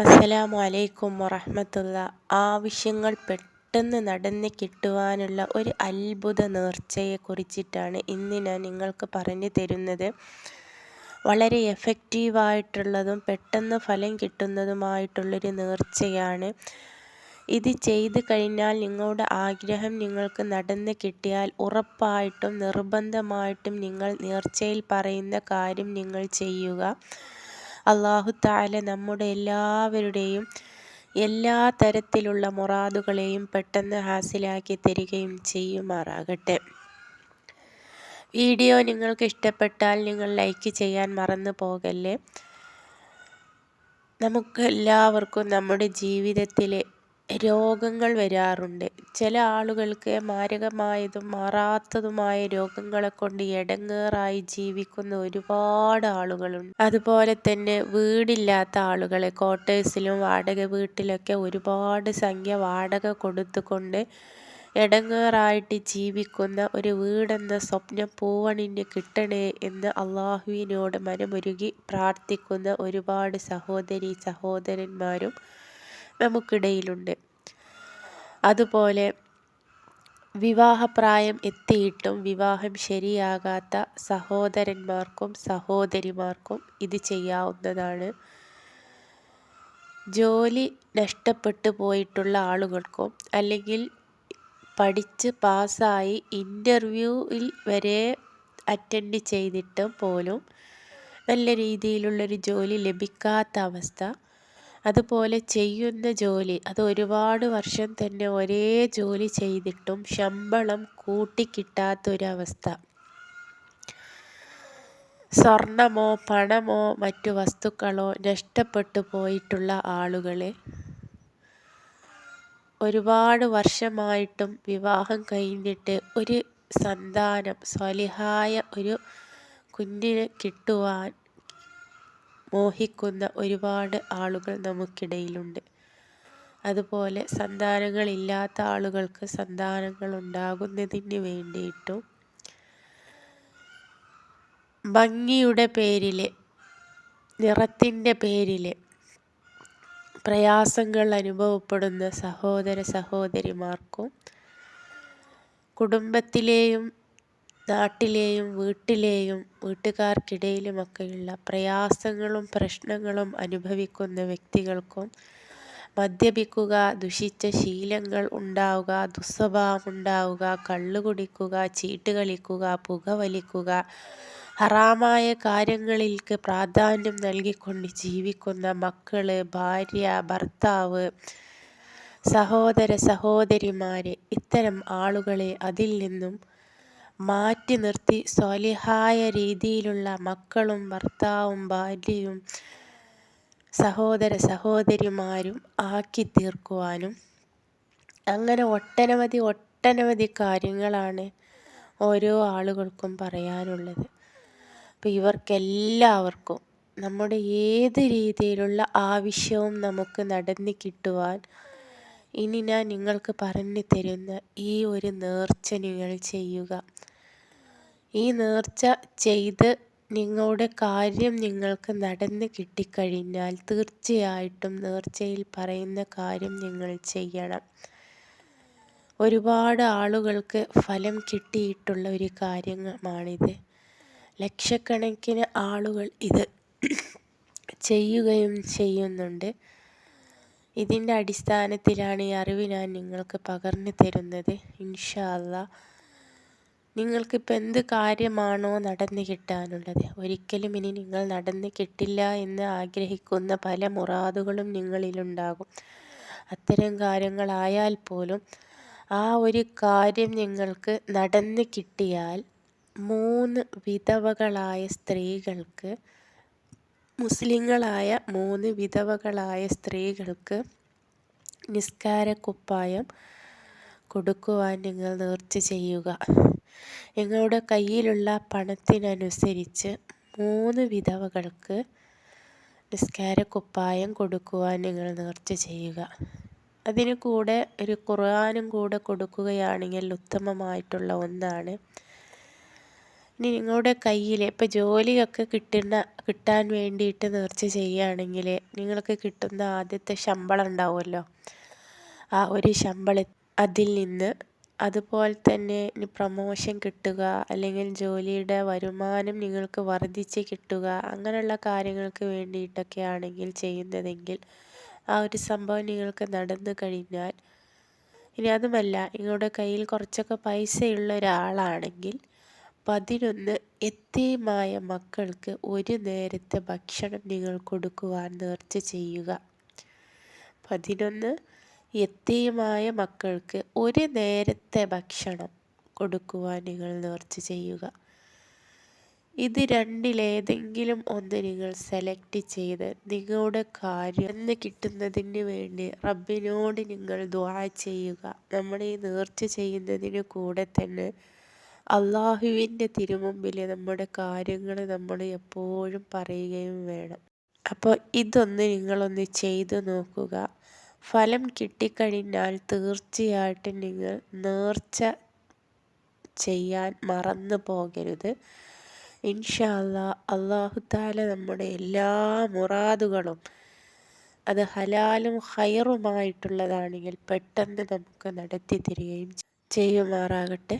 അസ്സലാമു അലൈക്കും വറഹമത്തുള്ള ആവശ്യങ്ങൾ പെട്ടെന്ന് നടന്ന് കിട്ടുവാനുള്ള ഒരു അത്ഭുത നേർച്ചയെ കുറിച്ചിട്ടാണ് ഇന്ന് ഞാൻ നിങ്ങൾക്ക് പറഞ്ഞു തരുന്നത്. വളരെ എഫക്റ്റീവായിട്ടുള്ളതും പെട്ടെന്ന് ഫലം കിട്ടുന്നതുമായിട്ടുള്ളൊരു നേർച്ചയാണ്. ഇത് ചെയ്ത് കഴിഞ്ഞാൽ നിങ്ങളുടെ ആഗ്രഹം നിങ്ങൾക്ക് നടന്ന് കിട്ടിയാൽ ഉറപ്പായിട്ടും നിർബന്ധമായിട്ടും നിങ്ങൾ നേർച്ചയിൽ പറയുന്ന കാര്യം നിങ്ങൾ ചെയ്യുക. അള്ളാഹു താല നമ്മുടെ എല്ലാവരുടെയും എല്ലാ തരത്തിലുള്ള മൊറാദുകളെയും പെട്ടെന്ന് ഹാസിലാക്കി തരികയും ചെയ്യുമാറാകട്ടെ. വീഡിയോ നിങ്ങൾക്ക് ഇഷ്ടപ്പെട്ടാൽ നിങ്ങൾ ലൈക്ക് ചെയ്യാൻ മറന്നു പോകല്ലേ. നമുക്ക് എല്ലാവർക്കും നമ്മുടെ ജീവിതത്തിലെ രോഗങ്ങൾ വരാറുണ്ട്. ചില ആളുകൾക്ക് മാരകമായതും മാറാത്തതുമായ രോഗങ്ങളെ കൊണ്ട് എടങ്ങേറായി ജീവിക്കുന്ന ഒരുപാട് ആളുകളുണ്ട്. അതുപോലെ തന്നെ വീടില്ലാത്ത ആളുകളെ ക്വാർട്ടേഴ്സിലും വാടക വീട്ടിലൊക്കെ ഒരുപാട് സംഖ്യ വാടക കൊടുത്തുകൊണ്ട് എടങ്ങേറായിട്ട് ജീവിക്കുന്ന ഒരു വീടെന്ന സ്വപ്നം പൂവണിന് കിട്ടണേ എന്ന് അള്ളാഹുവിനോട് മനമൊരുകി പ്രാർത്ഥിക്കുന്ന ഒരുപാട് സഹോദരി സഹോദരന്മാരും നമുക്കിടയിലുണ്ട്. അതുപോലെ വിവാഹപ്രായം എത്തിയിട്ടും വിവാഹം ശരിയാകാത്ത സഹോദരന്മാർക്കും സഹോദരിമാർക്കും ഇത് ചെയ്യാവുന്നതാണ്. ജോലി നഷ്ടപ്പെട്ടു പോയിട്ടുള്ള ആളുകൾക്കും അല്ലെങ്കിൽ പഠിച്ച് പാസ്സായി ഇന്റർവ്യൂവിൽ വരെ അറ്റൻഡ് ചെയ്തിട്ടും പോലും നല്ല രീതിയിലുള്ളൊരു ജോലി ലഭിക്കാത്ത അവസ്ഥ അതുപോലെ ചെയ്യുന്ന ജോലി അത് ഒരുപാട് വർഷം തന്നെ ഒരേ ജോലി ചെയ്തിട്ടും ശമ്പളം കൂട്ടിക്കിട്ടാത്തൊരവസ്ഥ സ്വർണമോ പണമോ മറ്റു വസ്തുക്കളോ നഷ്ടപ്പെട്ടു പോയിട്ടുള്ള ആളുകളെ ഒരുപാട് വർഷമായിട്ടും വിവാഹം കഴിഞ്ഞിട്ട് ഒരു സന്താനം സ്വലിഹായ ഒരു കുഞ്ഞിനെ കിട്ടുവാൻ മോഹിക്കുന്ന ഒരുപാട് ആളുകൾ നമുക്കിടയിലുണ്ട്. അതുപോലെ സന്താനങ്ങളില്ലാത്ത ആളുകൾക്ക് സന്താനങ്ങൾ ഉണ്ടാകുന്നതിന് വേണ്ടിയിട്ടും ഭംഗിയുടെ പേരിൽ നിറത്തിന്റെ പേരിൽ പ്രയാസങ്ങൾ അനുഭവപ്പെടുന്ന സഹോദര സഹോദരിമാർക്കും കുടുംബത്തിലെയും നാട്ടിലെയും വീട്ടിലെയും വീട്ടുകാർക്കിടയിലുമൊക്കെയുള്ള പ്രയാസങ്ങളും പ്രശ്നങ്ങളും അനുഭവിക്കുന്ന വ്യക്തികൾക്കും മദ്യപിക്കുക ദുഷിച്ച ശീലങ്ങൾ ഉണ്ടാവുക ദുസ്വഭാവം ഉണ്ടാവുക കള്ളു കുടിക്കുക ചീട്ട് കളിക്കുക പുകവലിക്കുക ഹറാമായ കാര്യങ്ങളിൽക്ക് പ്രാധാന്യം നൽകിക്കൊണ്ട് ജീവിക്കുന്ന മക്കൾ ഭാര്യ ഭർത്താവ് സഹോദര സഹോദരിമാരെ ഇത്തരം ആളുകളെ അതിൽ നിന്നും മാറ്റി നിർത്തി സ്വലിഹായ രീതിയിലുള്ള മക്കളും ഭർത്താവും ഭാര്യയും സഹോദര സഹോദരിമാരും ആക്കി തീർക്കുവാനും അങ്ങനെ ഒട്ടനവധി ഒട്ടനവധി കാര്യങ്ങളാണ് ഓരോ ആളുകൾക്കും പറയാനുള്ളത്. അപ്പോൾ ഇവർക്കെല്ലാവർക്കും നമ്മുടെ ഏത് രീതിയിലുള്ള ആവശ്യവും നമുക്ക് നടന്നു കിട്ടുവാൻ ഇനി ഞാൻ നിങ്ങൾക്ക് പറഞ്ഞു തരുന്ന ഈ ഒരു നേർച്ച നിങ്ങൾ ചെയ്യുക. ഈ നേർച്ച ചെയ്ത് നിങ്ങളുടെ കാര്യം നിങ്ങൾക്ക് നടന്ന് കിട്ടിക്കഴിഞ്ഞാൽ തീർച്ചയായിട്ടും നേർച്ചയിൽ പറയുന്ന കാര്യം നിങ്ങൾ ചെയ്യണം. ഒരുപാട് ആളുകൾക്ക് ഫലം കിട്ടിയിട്ടുള്ള ഒരു കാര്യമാണിത്. ലക്ഷക്കണക്കിന് ആളുകൾ ഇത് ചെയ്യുകയും ചെയ്യുന്നുണ്ട്. ഇതിന്റെ അടിസ്ഥാനത്തിലാണ് ഈ അറിവ് ഞാൻ നിങ്ങൾക്ക് പകർന്നു തരുന്നത്. ഇൻഷാ നിങ്ങൾക്കിപ്പോൾ എന്ത് കാര്യമാണോ നടന്നു കിട്ടാനുള്ളത്? ഒരിക്കലും ഇനി നിങ്ങൾ നടന്നു കിട്ടില്ല എന്ന് ആഗ്രഹിക്കുന്ന പല മുറാദുകളും നിങ്ങളിലുണ്ടാകും. അത്തരം കാര്യങ്ങളായാൽ പോലും ആ ഒരു കാര്യം നിങ്ങൾക്ക് നടന്നു കിട്ടിയാൽ മൂന്ന് വിധവകളായ സ്ത്രീകൾക്ക് മുസ്ലിങ്ങളായ മൂന്ന് വിധവകളായ സ്ത്രീകൾക്ക് നിസ്കാരക്കുപ്പായം കൊടുക്കുവാൻ നിങ്ങൾ നേർച്ച ചെയ്യുക. നിങ്ങളുടെ കയ്യിലുള്ള പണത്തിനനുസരിച്ച് മൂന്ന് വിധവകൾക്ക് നിസ്കാരക്കുപ്പായം കൊടുക്കുവാൻ നിങ്ങൾ നേർച്ച ചെയ്യുക. അതിന് കൂടെ ഒരു ഖുർആാനും കൂടെ കൊടുക്കുകയാണെങ്കിൽ ഉത്തമമായിട്ടുള്ള ഒന്നാണ്. ഇനി നിങ്ങളുടെ കയ്യിൽ ഇപ്പോൾ ജോലിയൊക്കെ കിട്ടുന്ന കിട്ടാൻ വേണ്ടിയിട്ട് നേർച്ച ചെയ്യുകയാണെങ്കിൽ നിങ്ങൾക്ക് കിട്ടുന്ന ആദ്യത്തെ ശമ്പളം ഉണ്ടാവുമല്ലോ. ആ ഒരു ശമ്പളം അതിൽ നിന്ന് അതുപോലെ തന്നെ പ്രമോഷൻ കിട്ടുക അല്ലെങ്കിൽ ജോലിയുടെ വരുമാനം നിങ്ങൾക്ക് വർദ്ധിച്ച് കിട്ടുക അങ്ങനെയുള്ള കാര്യങ്ങൾക്ക് വേണ്ടിയിട്ടൊക്കെ ആണെങ്കിൽ ചെയ്യുന്നതെങ്കിൽ ആ ഒരു സംഭവം നിങ്ങൾക്ക് നടന്നു കഴിഞ്ഞാൽ ഇനി അതുമല്ല നിങ്ങളുടെ കയ്യിൽ കുറച്ചൊക്കെ പൈസയുള്ള ഒരാളാണെങ്കിൽ പതിനൊന്ന് എത്തിയുമായ മക്കൾക്ക് ഒരു നേരത്തെ ഭക്ഷണം നിങ്ങൾ കൊടുക്കുവാൻ നേർച്ച ചെയ്യുക. പതിനൊന്ന് എത്തിയുമായ മക്കൾക്ക് ഒരു നേരത്തെ ഭക്ഷണം കൊടുക്കുവാൻ നിങ്ങൾ നേർച്ച ചെയ്യുക. ഇത് രണ്ടിലേതെങ്കിലും ഒന്ന് നിങ്ങൾ സെലക്ട് ചെയ്ത് നിങ്ങളുടെ കാര്യം എന്ന് കിട്ടുന്നതിന് വേണ്ടി റബ്ബിനോട് നിങ്ങൾ ദ്വാ ചെയ്യുക. നമ്മൾ ഈ നേർച്ച ചെയ്യുന്നതിന് കൂടെ തന്നെ അള്ളാഹുവിന്റെ തിരുമുമ്പിൽ നമ്മുടെ കാര്യങ്ങൾ നമ്മൾ എപ്പോഴും പറയുകയും വേണം. അപ്പോൾ ഇതൊന്ന് നിങ്ങളൊന്ന് ചെയ്തു നോക്കുക. ഫലം കിട്ടിക്കഴിഞ്ഞാൽ തീർച്ചയായിട്ടും നിങ്ങൾ നേർച്ച ചെയ്യാൻ മറന്നു പോകരുത്. ഇൻഷാല്ല അള്ളാഹുത്താല നമ്മുടെ എല്ലാ മുറാദുകളും അത് ഹലാലും ഹയറുമായിട്ടുള്ളതാണെങ്കിൽ പെട്ടെന്ന് നമുക്ക് നടത്തി തരികയും ചെയ്യുമാറാകട്ടെ.